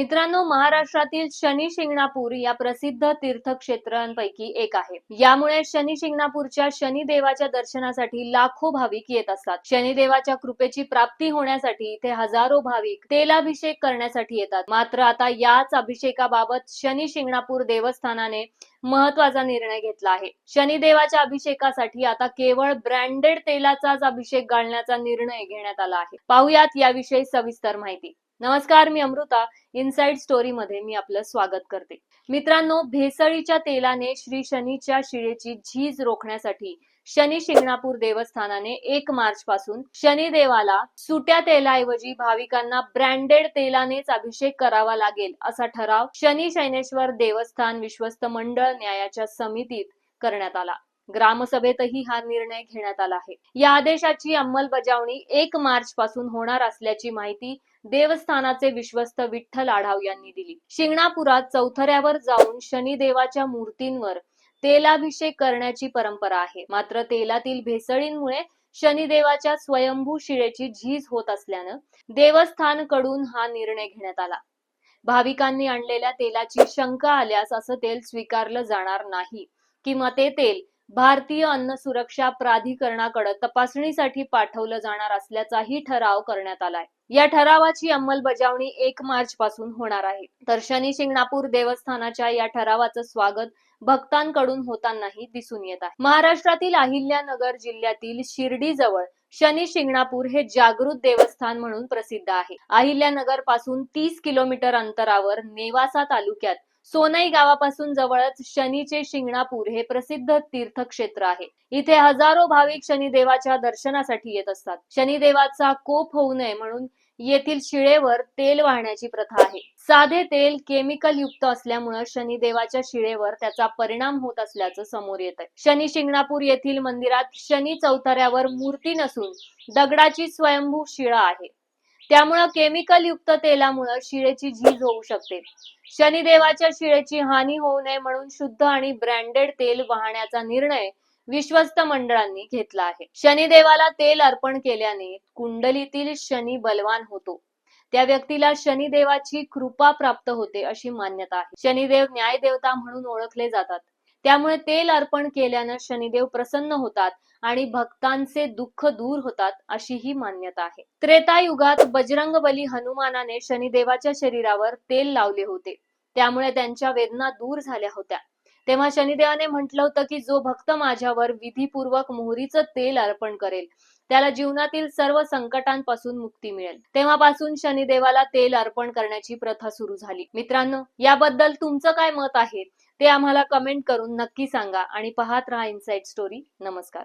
मित्रांनो महाराष्ट्रातील शनी शिंगणापूर या प्रसिद्ध तीर्थक्षेत्रांपैकी एक आहे. यामुळे शनी शिंगणापूरच्या शनिदेवाच्या दर्शनासाठी लाखो भाविक येत असतात. शनिदेवाच्या कृपेची प्राप्ती होण्यासाठी इथे हजारो भाविक तेलाभिषेक करण्यासाठी येतात. मात्र आता याच अभिषेकाबाबत शनी शिंगणापूर देवस्थानाने महत्त्वाचा निर्णय घेतला आहे. शनिदेवाच्या अभिषेकासाठी आता केवळ ब्रँडेड तेलाचाच अभिषेक घालण्याचा निर्णय घेण्यात आला आहे. पाहुयात याविषयी सविस्तर माहिती. नमस्कार मी अमृता. इनसाइड स्टोरी मध्ये मी आपलं स्वागत करते. मित्रांनो भेसळीच्या तेलाने श्री शनीच्या शिळेची झीज रोखण्यासाठी शनी शिंगणापूर देवस्थानाने एक मार्च पासून शनिदेवाला सुट्या तेलाऐवजी भाविकांना ब्रँडेड तेलानेच अभिषेक करावा लागेल असा ठराव शनी शैनेश्वर देवस्थान विश्वस्त मंडळ न्यायाच्या समितीत करण्यात आला. ग्रामसभेतही हा निर्णय घेण्यात आला आहे. या आदेशाची अंमलबजावणी एक मार्च पासून होणार असल्याची माहिती देवस्थानाचे विश्वस्त विठ्ठल आढाव यांनी दिली. शिंगणापुरात चौथऱ्यावर जाऊन शनिदेवाच्या मूर्तींवर तेलाभिषेक करण्याची परंपरा आहे. मात्र तेलातील भेसळींमुळे शनिदेवाच्या स्वयंभू शिळेची झीज होत असल्यानं देवस्थानकडून हा निर्णय घेण्यात आला. भाविकांनी आणलेल्या तेलाची शंका आल्यास असं तेल स्वीकारलं जाणार नाही. किंवा ते तेल भारतीय अन्न सुरक्षा प्राधिकरणाकडे तपासणीसाठी पाठवलं जाणार असल्याचाही ठराव करण्यात आलाय. या ठरावाची अंमलबजावणी एक मार्च पासून होणार आहे. तर शनी शिंगणापूर देवस्थानाच्या या ठरावाचं स्वागत भक्तांकडून होतानाही दिसून येत आहे. महाराष्ट्रातील अहिल्यानगर जिल्ह्यातील शिर्डी जवळ शनी शिंगणापूर हे जागृत देवस्थान म्हणून प्रसिद्ध आहे. अहिल्यानगरपासून तीस किलोमीटर अंतरावर नेवासा तालुक्यात सोनई गावापासून जवळच शनीचे शिंगणापूर हे प्रसिद्ध तीर्थक्षेत्र आहे. इथे हजारो भाविक शनिदेवाच्या दर्शनासाठी येत असतात. शनिदेवाचा कोप होऊ नये म्हणून येथील शिळेवर तेल वाहण्याची प्रथा आहे. साधे तेल केमिकल युक्त असल्यामुळे शनिदेवाच्या शिळेवर त्याचा परिणाम होत असल्याचं समोर येत आहे शनी शिंगणापूर येथील मंदिरात शनी चौथऱ्यावर मूर्ती नसून दगडाची स्वयंभू शिळा आहे. त्यामुळं केमिकल युक्त तेलामुळं शिळेची झीज होऊ शकते. शनिदेवाच्या शिळेची हानी होऊ नये म्हणून शुद्ध आणि ब्रँडेड तेल वाहण्याचा निर्णय विश्वस्त मंडळांनी घेतला आहे. शनिदेवाला तेल अर्पण केल्याने कुंडलीतील शनी बलवान होतो. त्या व्यक्तीला शनिदेवाची कृपा प्राप्त होते अशी मान्यता आहे. शनिदेव न्यायदेवता म्हणून ओळखले जातात. त्यामुळे तेल अर्पण केल्यानं शनिदेव प्रसन्न होतात आणि भक्तांचे दुःख दूर होतात अशी ही मान्यता आहे. त्रेतायुगात बजरंग बली हनुमानाने शनिदेवाच्या शरीरावर तेल लावले होते. त्यामुळे त्यांच्या वेदना दूर झाल्या होत्या. तेव्हा शनिदेवाने म्हटलं होतं की जो भक्त माझ्यावर विधीपूर्वक मोहरीचं तेल अर्पण करेल त्याला जीवनातील सर्व संकटांपासून मुक्ती मिळेल. तेव्हापासून शनिदेवाला तेल अर्पण करण्याची प्रथा सुरू झाली. मित्रांनो याबद्दल तुमचं काय मत आहे? ते आम्हाला कमेंट करून नक्की सांगा आणि पाहत राहा इनसाइड स्टोरी. नमस्कार.